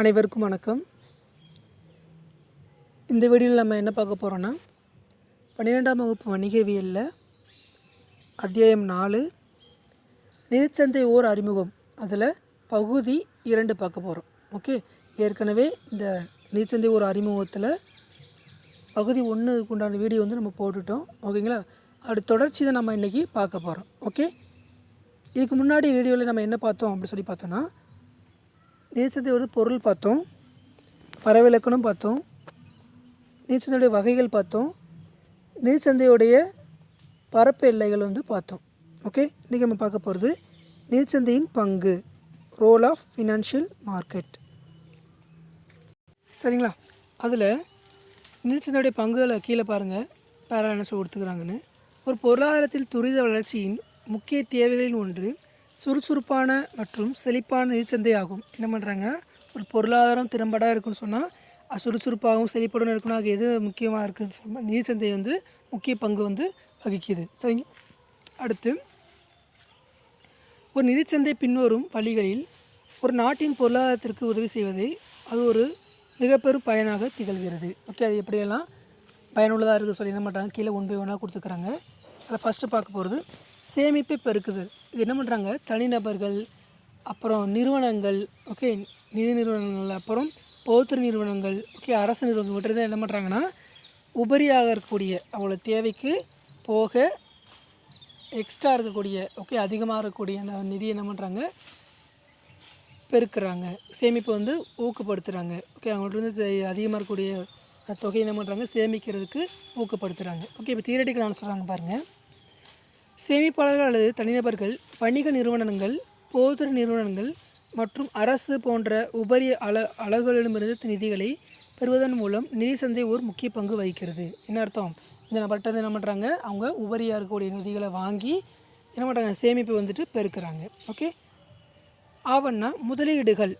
அனைவருக்கும் வணக்கம். இந்த வீடியோவில் நம்ம என்ன பார்க்க போகிறோன்னா பன்னிரெண்டாம் வகுப்பு வணிகவியலில் அத்தியாயம் நாலு நிதிச்சந்தை ஓர் அறிமுகம். அதில் பகுதி இரண்டு பார்க்க போகிறோம் ஓகே? ஏற்கனவே இந்த நிதிச்சந்தை ஓர் அறிமுகத்தில் பகுதி ஒன்றுக்கு உண்டான வீடியோ வந்து நம்ம போட்டுட்டோம். ஓகேங்களா? அது தொடர்ச்சி தான் நம்ம இன்றைக்கி பார்க்க போகிறோம் ஓகே? இதுக்கு முன்னாடி வீடியோவில் நம்ம என்ன பார்த்தோம் அப்படின்னு சொல்லி பார்த்தோன்னா நீர்ச்சந்தை ஒரு பொருள் பார்த்தோம். பறவைலக்கணம் பார்த்தோம். நீச்சந்தையுடைய வகைகள் பார்த்தோம். நீச்சந்தையுடைய பரப்பு எல்லைகள் வந்து பார்த்தோம். ஓகே இன்றைக்கி நம்ம பார்க்க போகிறது நீச்சந்தையின் பங்கு. ரோல் ஆஃப் ஃபினான்ஷியல் மார்க்கெட் சரிங்களா? அதில் நீச்சந்தையுடைய பங்குகளை கீழே பாருங்கள் பேரா என்ன கொடுத்துக்கிறாங்கன்னு. ஒரு பொருளாதாரத்தில் துரித வளர்ச்சியின் முக்கிய தேவைகளில் ஒன்று சுறுசுறுப்பான மற்றும் செழிப்பான நிதிச்சந்தை ஆகும். என்ன பண்ணுறாங்க ஒரு பொருளாதாரம் திறம்பட இருக்குன்னு சொன்னால் சுறுசுறுப்பாகவும் செழிப்படும் இருக்கணும் அது எது முக்கியமாக இருக்குதுன்னு சொன்னால் நிதிச்சந்தை வந்து முக்கிய பங்கு வந்து வகிக்குது. சரிங்க. அடுத்து ஒரு நிதிச்சந்தை பின்வரும் வழிகளில் ஒரு நாட்டின் பொருளாதாரத்திற்கு உதவி செய்வதை அது ஒரு மிகப்பெரும் பயனாக திகழ்கிறது. ஓகே அது எப்படியெல்லாம் பயனுள்ளதாக இருக்குது சொல்லி என்ன பண்ணுறாங்க கீழே ஒன் பை ஒன்னாக கொடுத்துக்கிறாங்க அதில் ஃபஸ்ட்டு பார்க்க போகிறது சேமிப்பை பெருக்குதல். இது என்ன பண்ணுறாங்க தனிநபர்கள் அப்புறம் நிறுவனங்கள் ஓகே நிதி நிறுவனங்கள் அப்புறம் பொதுத்துறை நிறுவனங்கள் ஓகே அரசு நிறுவனங்கள் மட்டும் என்ன பண்ணுறாங்கன்னா உபரியாக இருக்கக்கூடிய அவங்களோட தேவைக்கு போக எக்ஸ்ட்ரா இருக்கக்கூடிய ஓகே அதிகமாக இருக்கக்கூடிய அந்த நிதி என்ன பண்ணுறாங்க பெருக்கிறாங்க. சேமிப்பை வந்து ஊக்கப்படுத்துகிறாங்க ஓகே அவங்கள்ட்ட வந்து அதிகமாக இருக்கக்கூடிய தொகையை என்ன பண்ணுறாங்க சேமிக்கிறதுக்கு ஊக்கப்படுத்துகிறாங்க ஓகே இப்போ தியரட்டிக்கல் நான் சொல்கிறாங்க பாருங்கள் சேமிப்பாளர்கள் அல்லது தனிநபர்கள் வணிக நிறுவனங்கள் பொதுத்துறை நிறுவனங்கள் மற்றும் அரசு போன்ற உபரி அல அலகுகளிடமிருந்து நிதிகளை பெறுவதன் மூலம் நிதி சந்தை ஒரு முக்கிய பங்கு வகிக்கிறது. என்ன அர்த்தம்? இந்த நபர்கிட்ட என்ன பண்ணுறாங்க அவங்க உபரியாக இருக்கக்கூடிய நிதிகளை வாங்கி என்ன பண்ணுறாங்க சேமிப்பு வந்துட்டு பெருக்கிறாங்க. ஓகே? ஆவன்னா முதலீடுகள்.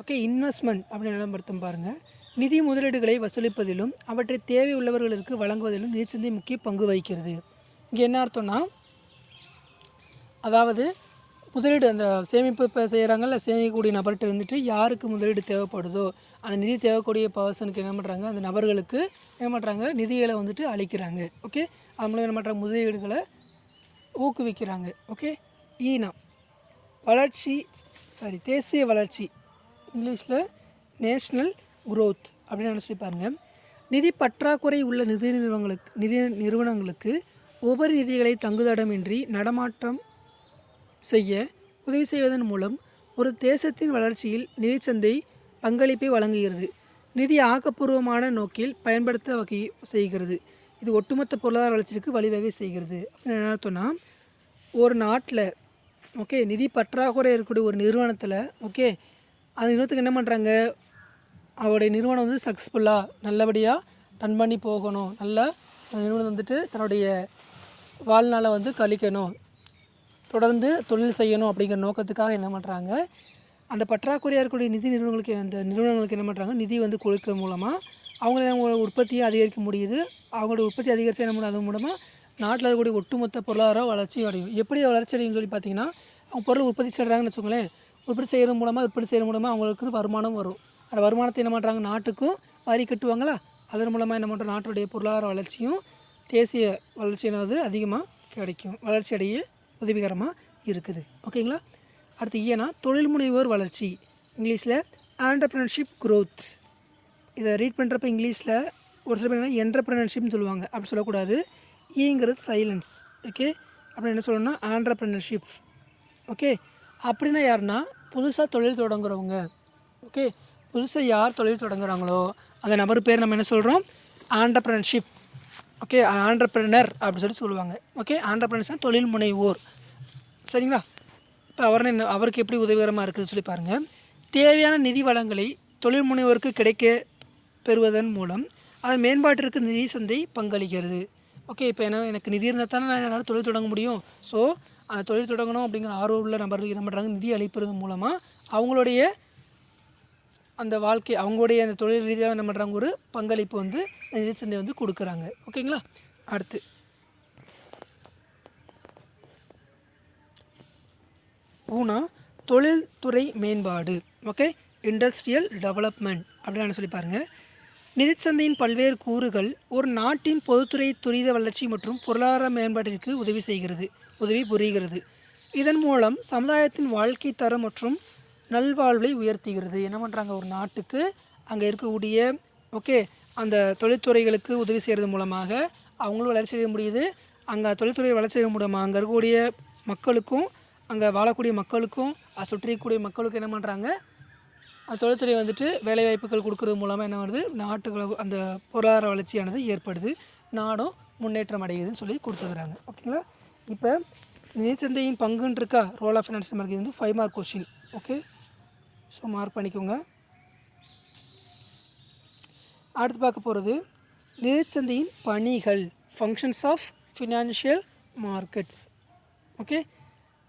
ஓகே? இன்வெஸ்ட்மெண்ட் அப்படின்னு அர்த்தம் பாருங்கள் நிதி முதலீடுகளை வசூலிப்பதிலும் அவற்றை தேவை உள்ளவர்களுக்கு வழங்குவதிலும் நிதிச்சந்தை முக்கிய பங்கு வகிக்கிறது. இங்கே என்ன அர்த்தம்னா அதாவது முதலீடு அந்த சேமிப்பு இப்போ செய்கிறாங்கல்ல சேமிக்கக்கூடிய நபர்கிட்ட இருந்துட்டு யாருக்கு முதலீடு தேவைப்படுதோ அந்த நிதி தேவைக்கூடிய பர்சனுக்கு என்ன பண்ணுறாங்க அந்த நபர்களுக்கு என்ன பண்ணுறாங்க நிதிகளை வந்துட்டு அளிக்கிறாங்க. ஓகே அது மூலம் என்ன பண்ணுறாங்க முதலீடுகளை ஊக்குவிக்கிறாங்க. ஓகே ஈனா வளர்ச்சி சாரி தேசிய வளர்ச்சி. இங்கிலீஷில் நேஷ்னல் குரோத் அப்படின்னு நினச்சி பாருங்க நிதி பற்றாக்குறை உள்ள நிதி நிறுவனங்களுக்கு நிதி நிறுவனங்களுக்கு உபரி நிதிகளை தங்குதடமின்றி நடமாற்றம் செய்ய உதவி செய்வதன் மூலம் ஒரு தேசத்தின் வளர்ச்சியில் நிதிச்சந்தை பங்களிப்பை வழங்குகிறது. நிதி ஆக்கப்பூர்வமான நோக்கில் பயன்படுத்த வகை செய்கிறது. இது ஒட்டுமொத்த பொருளாதார வளர்ச்சிக்கு வழிவகை செய்கிறது. அப்படின்னு என்ன அர்த்தம்னா ஒரு நாட்டில் ஓகே நிதி பற்றாக்குறை இருக்கக்கூடிய ஒரு நிறுவனத்தில் ஓகே அந்த நிறுவனத்துக்கு என்ன பண்ணுறாங்க அவருடைய நிறுவனம் வந்து சக்ஸஸ்ஃபுல்லாக நல்லபடியாக ரன் பண்ணி போகணும். நல்லா அந்த நிறுவனம் வந்துட்டு தன்னுடைய வாழ்நாளை வந்து கழிக்கணும். தொடர்ந்து தொழில் செய்யணும் அப்படிங்கிற நோக்கத்துக்காக என்ன பண்ணுறாங்க அந்த பற்றாக்குறையாக இருக்கக்கூடிய நிதி நிறுவனங்களுக்கு அந்த நிறுவனங்களுக்கு என்ன பண்ணுறாங்க நிதி வந்து கொடுக்க மூலமாக அவங்கள அவங்களோட உற்பத்தியை அதிகரிக்க முடியுது. அவங்களோட உற்பத்தி அதிகரிச்சு என்ன அது மூலமாக நாட்டில் இருக்கக்கூடிய ஒட்டுமொத்த பொருளாதார வளர்ச்சி அடையும். எப்படி வளர்ச்சி அடையும் சொல்லி பார்த்தீங்கன்னா அவங்க பொருள் உற்பத்தி செய்கிறாங்கன்னு வச்சுக்கோங்களேன். உற்பத்தி செய்கிறது மூலமாக உற்பத்தி செய்கிற மூலமாக அவங்களுக்கு வருமானம் வரும். அந்த வருமானத்தை என்ன பண்ணுறாங்க நாட்டுக்கும் வரி கட்டுவாங்களா? அதன் மூலமாக என்ன பண்ணுறோம் நாட்டுடைய பொருளாதார வளர்ச்சியும் தேசிய வளர்ச்சியானது அதிகமாக கிடைக்கும். வளர்ச்சி அடைய உதவிகரமாக இருக்குது. ஓகேங்களா? அடுத்து ஏன்னா தொழில் முனைவோர் வளர்ச்சி. இங்கிலீஷில் ஆண்டர்பிரினர்ஷிப் க்ரோத் இதை ரீட் பண்ணுறப்ப இங்கிலீஷில் ஒரு சில பேர் என்ன என்டர்பிரினர்ஷிப்னு சொல்லுவாங்க. அப்படி சொல்லக்கூடாது. ஈங்கிறது சைலன்ஸ் ஓகே? அப்படின்னு என்ன சொல்லணும்னா ஆண்டர்பிரினர்ஷிப் ஓகே? அப்படின்னா யாருன்னா? புதுசாக தொழில் தொடங்குறவங்க. ஓகே? புதுசாக யார் தொழில் தொடங்குறாங்களோ அந்த நபர் பேர் நம்ம என்ன சொல்கிறோம் ஆண்டர்பிரினர்ஷிப் ஓகே ஆண்டர்பிரினர் அப்படின்னு சொல்லி சொல்லுவாங்க. ஓகே ஆண்டர்பிரினர்ஸ்னால் தொழில் முனைவோர் சரிங்களா? இப்போ அவர் என்ன அவருக்கு எப்படி உதவிகரமாக இருக்குதுன்னு சொல்லி பாருங்கள் தேவையான நிதி வளங்களை தொழில் முனைவோருக்கு கிடைக்க பெறுவதன் மூலம் அதன் மேம்பாட்டிற்கு நிதி சந்தை பங்களிக்கிறது. ஓகே இப்போ என்ன எனக்கு நிதி இருந்தால் தானே நான் என்னால் தொழில் தொடங்க முடியும். ஸோ அந்த தொழில் தொடங்கணும் அப்படிங்கிற ஆர்வம் உள்ள நபர்கள் என்ன பண்ணுறாங்க நிதி அளிப்பது மூலமாக அவங்களுடைய அந்த வாழ்க்கை அவங்களுடைய அந்த தொழில் ரீதியாக என்ன பண்ணுறாங்க ஒரு பங்களிப்பு வந்து இந்த வந்து கொடுக்குறாங்க. ஓகேங்களா? அடுத்து. ஊனா தொழில்துறை மேம்பாடு. ஓகே? இண்டஸ்ட்ரியல் டெவலப்மெண்ட் அப்படின்னு சொல்லி பாருங்கள் நிதிச்சந்தையின் பல்வேறு கூறுகள் ஒரு நாட்டின் பொதுத்துறை துரித வளர்ச்சி மற்றும் பொருளாதார மேம்பாட்டிற்கு உதவி செய்கிறது உதவி புரிகிறது. இதன் மூலம் சமுதாயத்தின் வாழ்க்கை தரம் மற்றும் நல்வாழ்வை உயர்த்துகிறது. என்ன பண்ணுறாங்க ஒரு நாட்டுக்கு அங்கே இருக்கக்கூடிய ஓகே அந்த தொழில்துறைகளுக்கு உதவி செய்கிறது மூலமாக அவங்களும் வளர்ச்சி செய்ய முடியுது. அங்கே தொழில்துறை வளர்ச்சி செய்ய மூலமாக அங்கே இருக்கக்கூடிய மக்களுக்கும் அங்கே வாழக்கூடிய மக்களுக்கும் அதை சுற்றி மக்களுக்கும் என்ன பண்ணுறாங்க அந்த தொழில்துறை வந்துட்டு வேலைவாய்ப்புகள் கொடுக்கறது மூலமாக என்ன வருது? நாட்டுகளை அந்த பொருளாதார வளர்ச்சியானது ஏற்படுது. நாடும் முன்னேற்றம் அடையுதுன்னு சொல்லி கொடுத்துருக்குறாங்க. ஓகேங்களா? இப்போ நிதிச்சந்தையின் பங்குன்னு இருக்கா ரோல் ஆஃப் ஃபினான்ஸ் மார்க் வந்து five mark question okay so mark பண்ணிக்கோங்க. அடுத்து பார்க்க போகிறது நிதிச்சந்தையின் பணிகள் functions of financial markets okay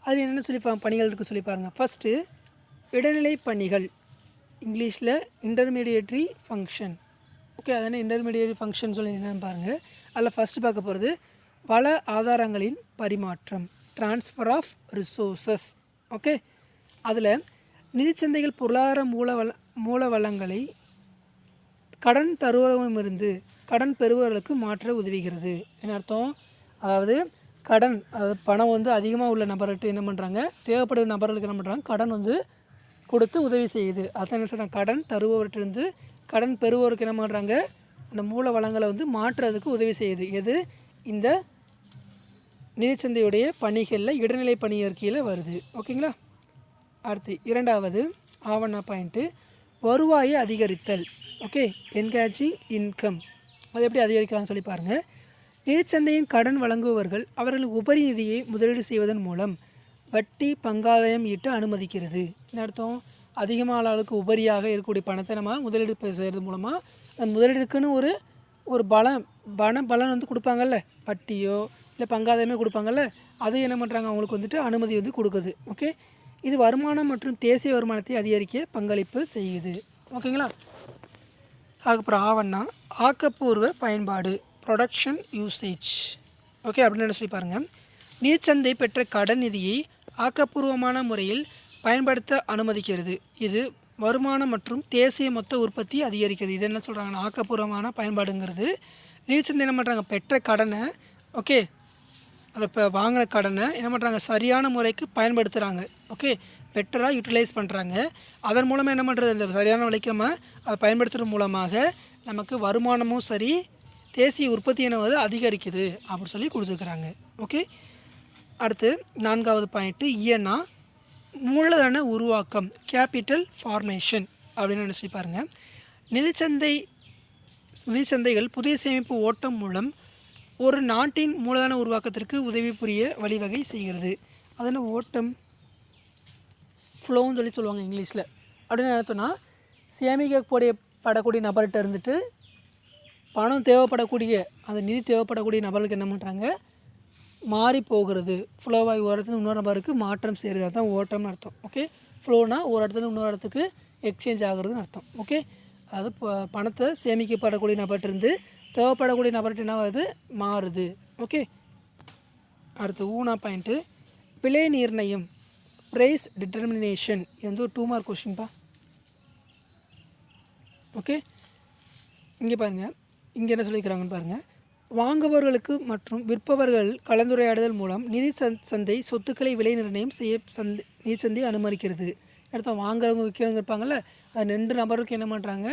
அது என்னென்ன சொல்லி பா பணிகள் இருக்குது சொல்லி பாருங்கள் ஃபஸ்ட்டு இடைநிலை பணிகள். இங்கிலீஷில் இன்டர்மீடியேட்ரி ஃபங்க்ஷன் ஓகே அதனால் இன்டர்மீடியேட் ஃபங்க்ஷன் சொல்லி என்னென்னு பாருங்கள் அதில் ஃபஸ்ட்டு பார்க்க போகிறது பல ஆதாரங்களின் பரிமாற்றம் ட்ரான்ஸ்ஃபர் ஆஃப் ரிசோர்சஸ் ஓகே அதில் நிதிச்சந்தைகள் பொருளாதார மூல வள மூல வளங்களை கடன் தருவமிருந்து கடன் பெறுபவர்களுக்கு மாற்ற உதவுகிறது. என்ன அர்த்தம்? அதாவது கடன் அதாவது பணம் வந்து அதிகமாக உள்ள நபர்கிட்ட என்ன பண்ணுறாங்க தேவைப்படும் நபர்களுக்கு என்ன பண்ணுறாங்க கடன் வந்து கொடுத்து உதவி செய்யுது. அதான் என்ன சொல்கிறாங்க கடன் தருபவர்கிட்டருந்து கடன் பெறுவோருக்கு என்ன பண்ணுறாங்க அந்த மூல வளங்களை வந்து மாற்றுறதுக்கு உதவி செய்யுது. எது? இந்த நிதிச்சந்தையுடைய பணிகளில் இடைநிலை பணியர் கீழே வருது. ஓகேங்களா அடுத்து இரண்டாவது ஆவணா பாயிண்ட்டு வருவாயை அதிகரித்தல். Okay engaging income. அது எப்படி அதிகரிக்கலாம்னு சொல்லி பாருங்கள் நிதிச்சந்தையின் கடன் வழங்குபவர்கள் அவர்களின் உபரி நிதியை முதலீடு செய்வதன் மூலம் வட்டி பங்காதாயம் ஈட்ட அனுமதிக்கிறது. என்ன அர்த்தம்? அதிகமான அளவுக்கு உபரியாக இருக்கக்கூடிய பணத்தை நம்ம முதலீடு செய்கிறது மூலமாக அந்த முதலீடுக்குன்னு ஒரு ஒரு பலம் பண பலன் வந்து கொடுப்பாங்கல்ல. வட்டியோ இல்லை பங்காதாயமே கொடுப்பாங்கல்ல. அது என்ன பண்ணுறாங்க அவங்களுக்கு வந்துட்டு அனுமதி வந்து கொடுக்குது. ஓகே? இது வருமானம் மற்றும் தேசிய வருமானத்தை அதிகரிக்க பங்களிப்பு செய்யுது. ஓகேங்களா? அதுக்கப்புறம் ஆவண்ணா ஆக்கப்பூர்வ பயன்பாடு ப்ரொடக்ஷன் யூசேஜ் ஓகே அப்படின்னு என்ன சொல்லி பாருங்கள் நீர்ச்சந்தை பெற்ற கடன் நிதியை ஆக்கப்பூர்வமான முறையில் பயன்படுத்த அனுமதிக்கிறது. இது வருமானம் மற்றும் தேசிய மொத்த உற்பத்தி அதிகரிக்கிறது. இது என்ன சொல்கிறாங்கன்னா ஆக்கப்பூர்வமான பயன்பாடுங்கிறது. நீச்சந்தை என்ன பண்ணுறாங்க பெற்ற கடனை ஓகே அதை இப்போ வாங்கின கடனை என்ன பண்ணுறாங்க சரியான முறைக்கு பயன்படுத்துகிறாங்க ஓகே பெட்டராக யூட்டிலைஸ் பண்ணுறாங்க அதன் மூலமாக என்ன பண்ணுறது இந்த சரியான விலைக்கு நம்ம அதை பயன்படுத்துறது மூலமாக நமக்கு வருமானமும் சரி தேசிய உற்பத்தி என்னவது அதிகரிக்குது அப்படின்னு சொல்லி கொடுத்துருக்குறாங்க. ஓகே அடுத்து நான்காவது பாயிண்ட்டு இயன்னா மூலதன உருவாக்கம் கேபிட்டல் ஃபார்மேஷன் அப்படின்னு நினச்சி பாருங்கள் நிதிச்சந்தை நிதிச்சந்தைகள் புதிய சேமிப்பு ஓட்டம் மூலம் ஒரு நாட்டின் மூலதன உருவாக்கத்திற்கு உதவி புரிய வழிவகை செய்கிறது. அதனால் ஓட்டம்? ஃப்ளோன்னு சொல்லி சொல்லுவாங்க இங்கிலீஷில். அப்படின்னு நினைத்தோன்னா சேமிக்கக்கூடிய படக்கூடிய நபர்கிட்ட இருந்துட்டு பணம் தேவைப்படக்கூடிய அந்த நிதி தேவைப்படக்கூடிய நபர்களுக்கு என்ன பண்ணுறாங்க மாறி போகிறது. ஃப்ளோவாகி ஒரு இடத்துல இன்னொரு நபருக்கு மாற்றம் செய்கிறது அதுதான் ஓட்டம்னு அர்த்தம். ஓகே ஃப்ளோனா ஒரு இடத்துல இன்னொரு இடத்துக்கு எக்ஸ்சேஞ்ச் ஆகுறதுன்னு அர்த்தம். ஓகே அது ப- பணத்தை சேமிக்கப்படக்கூடிய நபர்கிட்ட இருந்து தேவைப்படக்கூடிய நபர்கிட்ட என்ன ஆகுது? மாறுது. ஓகே அடுத்து ஊனா பாயிண்ட்டு பிழை நிர்ணயம். ப்ரைஸ் டிட்டர்மினேஷன் இது வந்து ஒரு டூ மார்க் கொஷின்ப்பா ஓகே? இங்கே பாருங்கள் இங்கே என்ன சொல்லியிருக்கிறாங்கன்னு பாருங்கள் வாங்குபவர்களுக்கு மற்றும் விற்பவர்கள் கலந்துரையாடுதல் மூலம் நிதி சந்தை சொத்துக்களை விலை நிர்ணயம் செய்ய சந்தை நிதி சந்தை அனுமதிக்கிறது. அடுத்த வாங்குறவங்க விற்கிறவங்க இருப்பாங்கள்ல அது ரெண்டு நபருக்கு என்ன பண்ணுறாங்க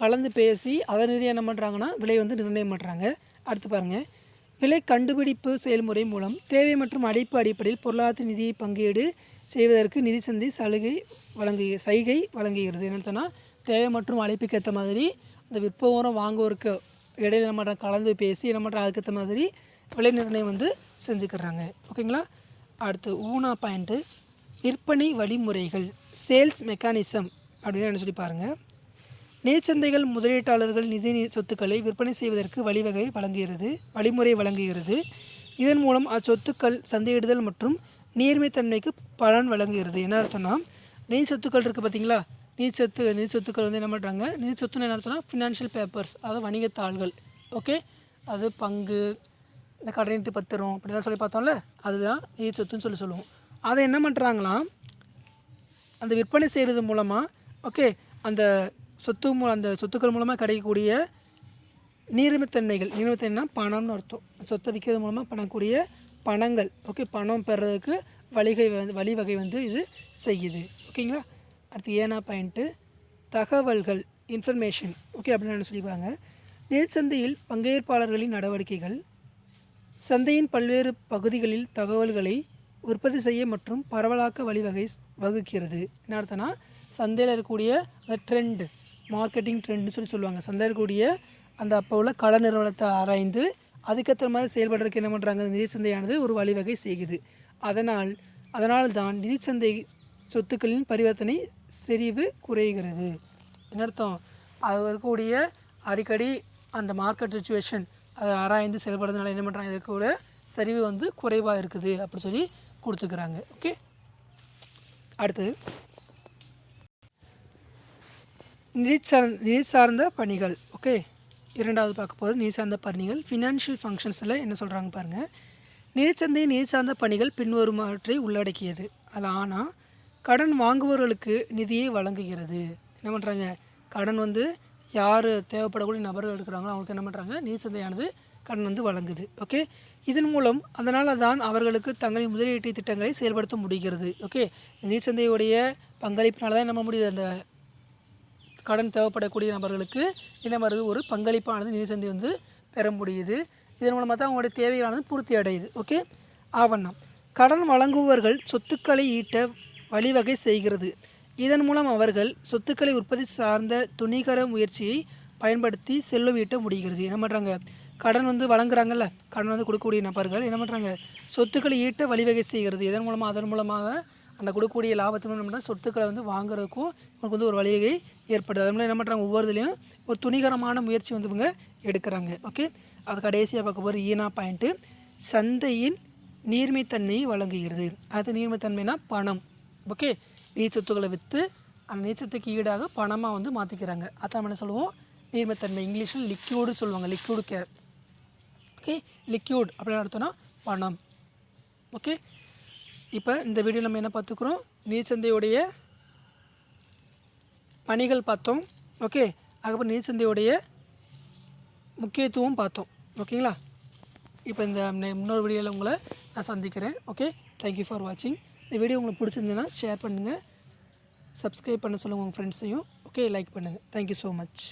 கலந்து பேசி அதன் நிதி என்ன பண்ணுறாங்கன்னா விலை வந்து நிர்ணயம் பண்ணுறாங்க அடுத்து பாருங்கள் விலை கண்டுபிடிப்பு செயல்முறை மூலம் தேவை மற்றும் அடைப்பு அடிப்படையில் பொருளாதார நிதியை பங்கீடு செய்வதற்கு நிதி சந்தை சலுகை வழங்கு சைகை வழங்குகிறது. என்ன சொன்னால் தேவை மற்றும் அழைப்புக்கு ஏற்ற மாதிரி இந்த விற்பவரும் வாங்குவோருக்கு இடையில நம்ம கலந்து பேசி என்ன பண்ணுறாங்க அதுக்கேற்ற மாதிரி விலை நிர்ணயம் வந்து செஞ்சுக்கிறாங்க. ஓகேங்களா? அடுத்து ஊனா பாயிண்ட்டு விற்பனை வழிமுறைகள் சேல்ஸ் மெக்கானிசம் அப்படின்னு என்ன சொல்லி பாருங்கள் நேர்ச்சந்தைகள் முதலீட்டாளர்கள் நிதி சொத்துக்களை விற்பனை செய்வதற்கு வழிவகை வழங்குகிறது வழிமுறை வழங்குகிறது. இதன் மூலம் அச்சொத்துக்கள் சந்தையிடுதல் மற்றும் நீர்மைத்தன்மைக்கு பலன் வழங்குகிறது. என்ன அர்த்தம்னா நீர் சொத்துக்கள் இருக்குது பார்த்தீங்களா நீர் சொத்து நீர் சொத்துக்கள் வந்து என்ன பண்ணுறாங்க நீர் சொத்துன்னு என்ன அர்த்தம்னா ஃபினான்ஷியல் பேப்பர்ஸ் அதாவது வணிகத்தாள்கள் ஓகே அது பங்கு இந்த கடனீட்டு பத்திரம் அப்படிலாம் சொல்லி பார்த்தோம்ல அதுதான் நீர் சொத்துன்னு சொல்லி சொல்லுவோம். அதை என்ன பண்ணுறாங்களாம் அந்த விற்பனை செய்கிறது மூலமாக ஓகே அந்த சொத்து மூ அந்த சொத்துக்கள் மூலமாக கிடைக்கக்கூடிய நீர்மைத்தன்மைகள். நீர்மைத்தன்மைனா பணம்னு அர்த்தம். சொத்தை விற்கிறது மூலமாக பண்ணக்கூடிய பணங்கள். ஓகே பணம் பெறதுக்கு வழிகை வந்து வழிவகை வந்து இது செய்யுது. ஓகேங்களா அடுத்து ஏனா பாயிண்ட்டு தகவல்கள் இன்ஃபர்மேஷன் ஓகே அப்படின்னு சொல்லிப்பாங்க நேர்ச்சந்தையில் பங்கேற்பாளர்களின் நடவடிக்கைகள். சந்தையின் பல்வேறு பகுதிகளில் தகவல்களை உற்பத்தி செய்ய மற்றும் பரவலாக்க வழிவகை வகுக்கிறது. என்ன அர்த்தம்னா சந்தையில் இருக்கக்கூடிய அந்த ட்ரெண்டு மார்க்கெட்டிங் ட்ரெண்டுன்னு சொல்லி சொல்லுவாங்க. சந்தையில் இருக்கக்கூடிய அந்த அப்போ உள்ள கள நிறுவனத்தை ஆராய்ந்து அதுக்கேற்ற மாதிரி செயல்படுறதுக்கு என்ன பண்ணுறாங்க நிதி சந்தையானது ஒரு வழிவகை செய்யுது. அதனால் அதனால் தான் நிதி சந்தை சொத்துக்களின் பரிவர்த்தனை செறிவு குறைகிறது. என்ன அர்த்தம்? அது இருக்கக்கூடிய அடிக்கடி அந்த மார்க்கெட் சுச்சுவேஷன் அதை ஆராய்ந்து செயல்படுறதுனால என்ன பண்ணுறாங்க இதற்கூட சரிவு வந்து குறைவாக இருக்குது அப்படின்னு சொல்லி கொடுத்துக்கிறாங்க. ஓகே அடுத்தது. நிதி சார் நிதி சார்ந்த பணிகள். ஓகே இரண்டாவது பார்க்க போகிறது நிதி சார்ந்த பணிகள். ஃபினான்ஷியல் ஃபங்க்ஷன்ஸில் என்ன சொல்கிறாங்க பாருங்கள் நிதிச்சந்தை நிதி சார்ந்த பணிகள் பின்வருமாற்றை உள்ளடக்கியது. அதில் ஆனால் கடன் வாங்குபவர்களுக்கு நிதியை வழங்குகிறது. என்ன பண்ணுறாங்க கடன் வந்து யார் தேவைப்படக்கூடிய நபர்கள் இருக்கிறாங்களோ அவங்களுக்கு என்ன பண்ணுறாங்க நீர் சந்தையானது கடன் வந்து வழங்குது. ஓகே? இதன் மூலம் அதனால தான் அவர்களுக்கு தங்களின் முதலீட்டு திட்டங்களை செயல்படுத்த முடிகிறது. ஓகே? நீர் சந்தையுடைய பங்களிப்பினால தான் நம்ம முடியுது? அந்த கடன் தேவைப்படக்கூடிய நபர்களுக்கு என்ன மாதிரி ஒரு பங்களிப்பானது நிதி சந்தை வந்து பெற முடியுது. இதன் மூலமாக தான் அவங்களுடைய தேவைகளானது பூர்த்தி அடையுது. ஓகே? ஆவண்ணம் கடன் வழங்குபவர்கள் சொத்துக்களை ஈட்ட வழிவகை செய்கிறது. இதன் மூலம் அவர்கள் சொத்துக்களை உற்பத்தி சார்ந்த துணிகர முயற்சியை பயன்படுத்தி செல்வம் ஈட்ட முடிகிறது. என்ன பண்ணுறாங்க கடன் வந்து வழங்குறாங்கல்ல? கடன் வந்து கொடுக்கக்கூடிய நபர்கள் என்ன பண்ணுறாங்க சொத்துக்களை ஈட்ட வழிவகை செய்கிறது. இதன் மூலமாக அதன் மூலமாக அந்த கொடுக்கக்கூடிய லாபத்தின் மூலம் சொத்துக்களை வந்து வாங்குறதுக்கும் இவங்களுக்கு வந்து ஒரு வழிவகை ஏற்படுது. அதன் மூலம் என்ன பண்ணுறாங்க ஒவ்வொரு இதுலேயும் ஒரு துணிகரமான முயற்சி வந்து இவங்க எடுக்கிறாங்க. ஓகே? அது கடைசியாக பார்க்க போகிற ஈனா பாயிண்ட்டு சந்தையின் நீர்மைத்தன்மையை வழங்குகிறது. அது நீர்மைத்தன்மைனா பணம். ஓகே நீர் சொத்துக்களை விற்று அந்த நீச்சத்துக்கு ஈடாக பணமாக வந்து மாற்றிக்கிறாங்க அதான் நம்ம என்ன சொல்லுவோம்? நீர்மைத்தன்மை இங்கிலீஷில் லிக்யூடு சொல்லுவாங்க லிக்யூடு கேர் ஓகே லிக்யூட் அப்படின்னு அர்த்தம்னா பணம். ஓகே இப்போ இந்த வீடியோ நம்ம என்ன பார்த்துக்குறோம்? நீர்ச்சந்தையுடைய பணிகள் பார்த்தோம். ஓகே அதுக்கப்புறம் நீர்ச்சந்தையுடைய முக்கியத்துவம் பார்த்தோம். ஓகேங்களா? இப்போ இந்த இன்னொரு வீடியோவில் உங்களை நான் சந்திக்கிறேன். ஓகே தேங்க்யூ ஃபார் வாட்சிங் இந்த வீடியோ உங்களுக்கு பிடிச்சிருந்ததுன்னா ஷேர் பண்ணுங்கள் சப்ஸ்கிரைப் பண்ண சொல்லுங்கள் உங்கள் ஃப்ரெண்ட்ஸையும் ஓகே லைக் பண்ணுங்கள் தேங்க்யூ ஸோ மச்